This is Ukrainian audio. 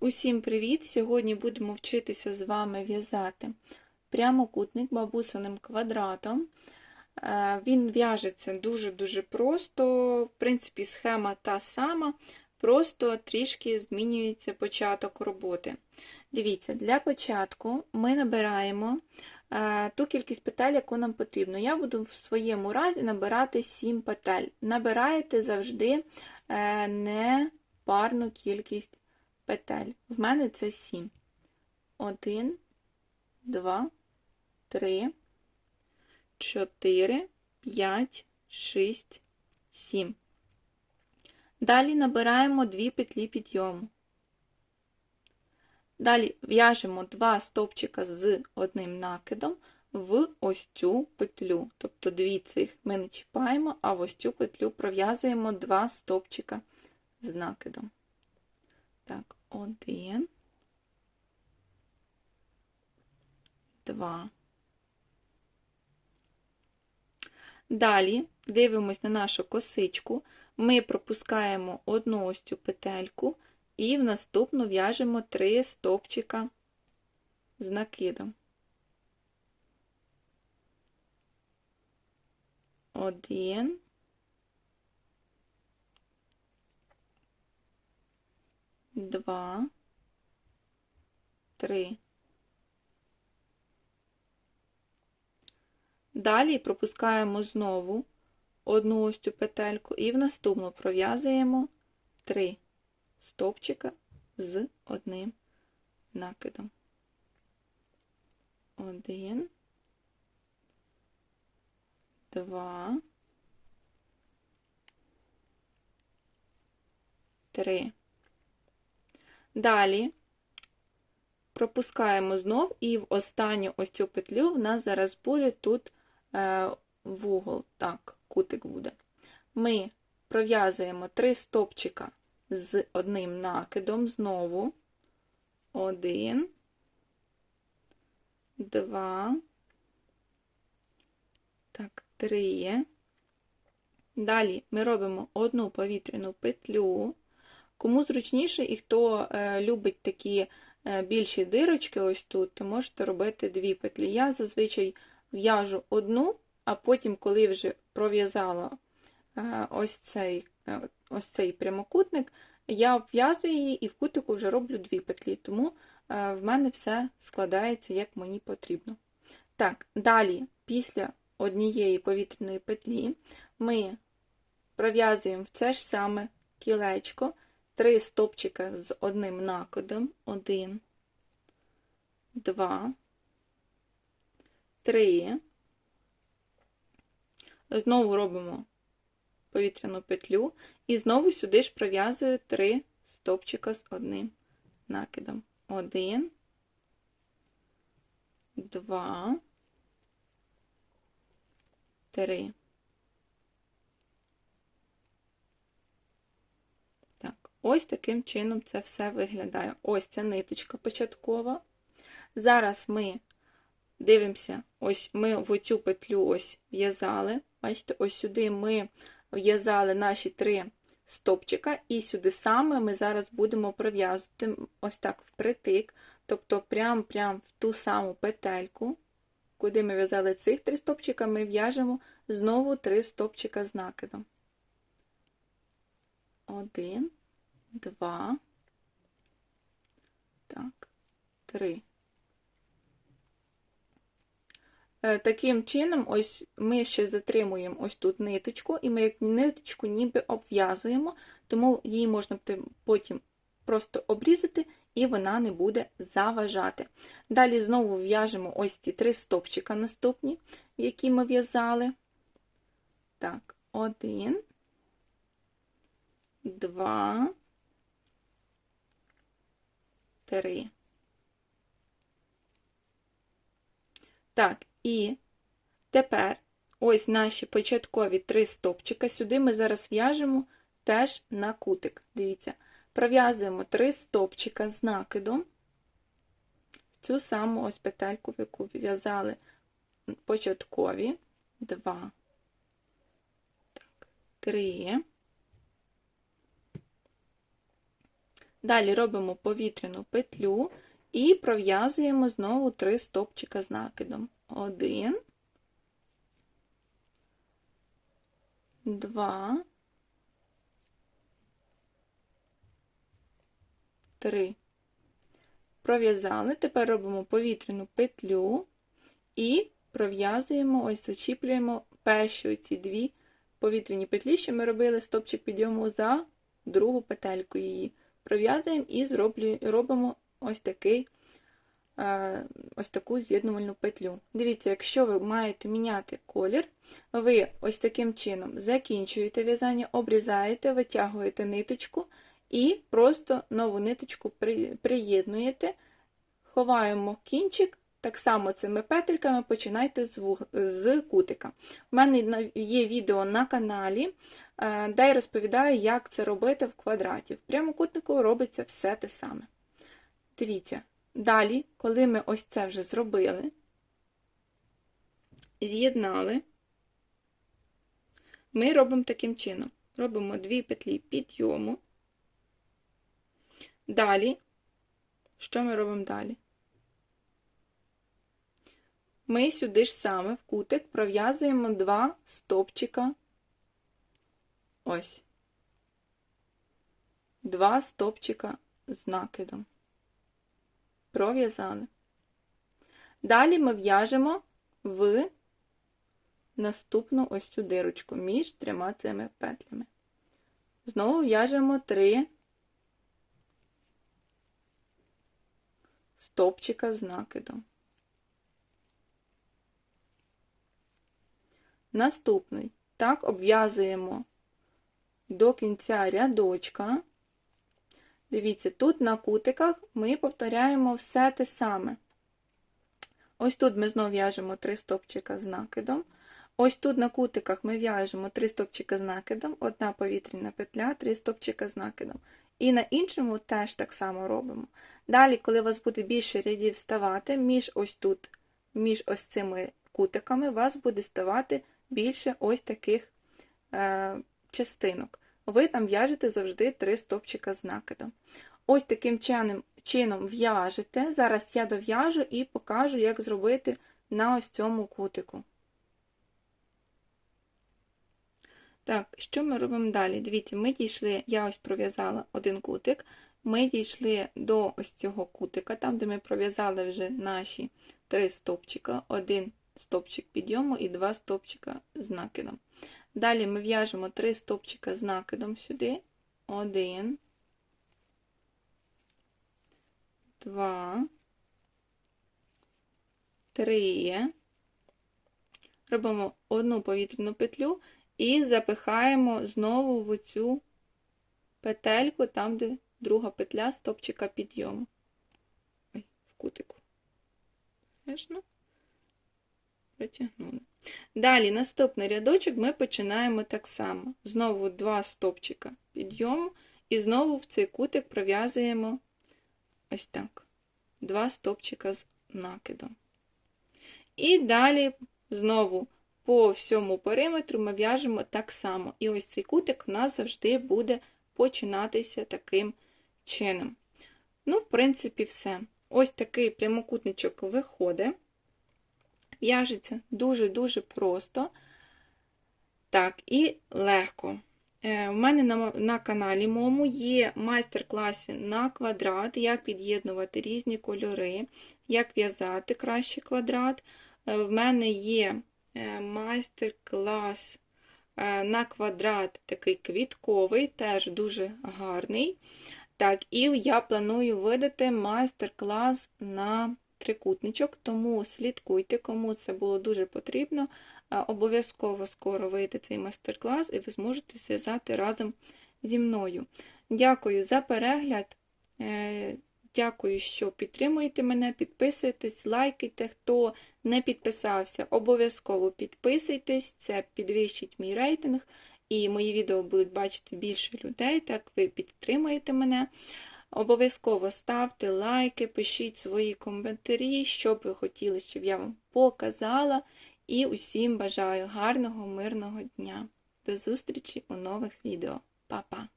Усім привіт! Сьогодні будемо вчитися з вами в'язати прямокутник бабусиним квадратом. Е, Він в'яжеться дуже-дуже просто, в принципі, схема та сама, просто трішки змінюється початок роботи. Дивіться, для початку ми набираємо е, ту кількість петель, яку нам потрібно. Я буду в своєму разі набирати 7 петель. Набираєте завжди е, не парну кількість петель. В мене це 7. 1, 2, 3, 4, 5, 6, 7. Далі набираємо 2 петлі підйому. Далі в'яжемо 2 стовпчика з одним накидом в ось цю петлю. Тобто дві цих ми не чіпаємо, а в ось цю петлю пров'язуємо 2 стовпчика з накидом. Так, один, два. Далі дивимось на нашу косичку, ми пропускаємо одну ось цю петельку і в наступну в'яжемо три стопчика з накидом. Один. Два, три. Далі пропускаємо знову одну ось цю петельку і в наступну пров'язуємо три стовпчика з одним накидом. Один, два, три. Далі пропускаємо знов, і в останню ось цю петлю в нас зараз буде тут е, вугол, так, кутик буде. Ми пров'язуємо три стопчика з одним накидом знову. Один, два, так, три. Далі ми робимо одну повітряну петлю. Кому зручніше і хто е, любить такі е, більші дирочки, ось тут, то можете робити дві петлі. Я зазвичай в'яжу одну, а потім, коли вже пров'язала е, ось цей ось цей прямокутник, я обв'язую її і в кутику вже роблю дві петлі, тому в мене все складається, як мені потрібно. Так, далі, після однієї повітряної петлі, ми пров'язуємо в це ж саме кілечко. Три стопчика з одним накидом. Один, два, три. Знову робимо повітряну петлю і знову сюди ж пров'язую три стопчика з одним накидом. Один, два, три. Ось таким чином це все виглядає. Ось ця ниточка початкова. Зараз ми дивимося, ось ми в оцю петлю ось в'язали. Бачите, ось сюди ми в'язали наші три стопчика, і сюди саме ми зараз будемо пров'язувати ось так впритик, тобто прям-прям в ту саму петельку, куди ми в'язали цих три стопчика, ми в'яжемо знову три стопчика з накидом. Один два, так, три. Е, таким чином, ось ми ще затримуємо ось тут ниточку, і ми як ниточку ніби обв'язуємо, тому її можна потім просто обрізати, і вона не буде заважати. Далі знову в'яжемо ось ці три стопчика наступні, які ми в'язали. Так, один, два, 3. Так, і тепер ось наші початкові три стопчика. Сюди ми зараз в'яжемо теж на кутик. Дивіться, пров'язуємо три стопчика з накидом в цю саму ось петельку, в яку в'язали початкові. 2, так, 3. Далі робимо повітряну петлю і пров'язуємо знову три стопчика з накидом. Один, два, три. Пров'язали. Тепер робимо повітряну петлю і пров'язуємо, ось зачіплюємо перші оці дві повітряні петлі, що ми робили стопчик підйому за другу петельку її. Пров'язуємо і зроблю, робимо ось такий, е, ось таку з'єднувальну петлю. Дивіться, якщо ви маєте міняти колір, ви ось таким чином закінчуєте в'язання, обрізаєте, витягуєте ниточку і просто нову ниточку приєднуєте, ховаємо кінчик. Так само цими петельками починайте з, кутика. У мене є відео на каналі, де я розповідаю, як це робити в квадраті. В прямокутнику робиться все те саме. Дивіться, далі, коли ми ось це вже зробили, з'єднали, ми робимо таким чином: робимо дві петлі підйому. Далі, що ми робимо далі? Ми сюди ж саме в кутик пров'язуємо два стопчика. Ось, два стопчика з накидом. Пров'язали. Далі ми в'яжемо в наступну ось цю дирочку між трьома цими петлями. Знову в'яжемо три стопчика з накидом. Наступний. Так, обв'язуємо до кінця рядочка. Дивіться, тут на кутиках ми повторяємо все те саме. Ось тут ми знову в'яжемо 3 стопчика з накидом. Ось тут на кутиках ми в'яжемо 3 стопчика з накидом, одна повітряна петля, 3 стопчика з накидом. І на іншому теж так само робимо. Далі, коли у вас буде більше рядів ставати, між ось тут, між ось цими кутиками, у вас буде ставати більше ось таких е, частинок. Ви там в'яжете завжди три стопчика з накидом. Ось таким чином в'яжете. Зараз я дов'яжу і покажу, як зробити на ось цьому кутику. Так, що ми робимо далі? Дивіться, ми дійшли, я ось пров'язала один кутик, ми дійшли до ось цього кутика, там, де ми пров'язали вже наші три стопчика, один стопчик підйому і два стопчика з накидом. Далі ми в'яжемо три стопчика з накидом сюди. Один, два, три. Робимо одну повітряну петлю і запихаємо знову в оцю петельку, там, де друга петля стопчика підйому. Ой, в кутику. Конечно протягнули. Далі, наступний рядочок ми починаємо так само. Знову два стопчика підйому, і знову в цей кутик пров'язуємо ось так: два стопчика з накидом. І далі, знову по всьому периметру ми в'яжемо так само. І ось цей кутик у нас завжди буде починатися таким чином. Ну, в принципі, все. Ось такий прямокутничок виходить. В'яжеться дуже-дуже просто. Так, і легко. У е, мене на на каналі моєму є майстер-класи на квадрат, як під'єднувати різні кольори, як в'язати краще квадрат. Е, в мене є е, майстер-клас на квадрат такий квітковий, теж дуже гарний. Так, І я планую видати майстер-клас на трикутничок, тому слідкуйте, кому це було дуже потрібно. Обов'язково скоро вийде цей майстер-клас, і ви зможете зв'язати разом зі мною. Дякую за перегляд. Е, дякую, що підтримуєте мене, підписуйтесь, лайкайте. Хто не підписався, обов'язково підписуйтесь, це підвищить мій рейтинг, і мої відео будуть бачити більше людей, так ви підтримуєте мене. Обов'язково ставте лайки, пишіть свої коментарі, що б ви хотіли, щоб я вам показала. І усім бажаю гарного, мирного дня. До зустрічі у нових відео. Па-па!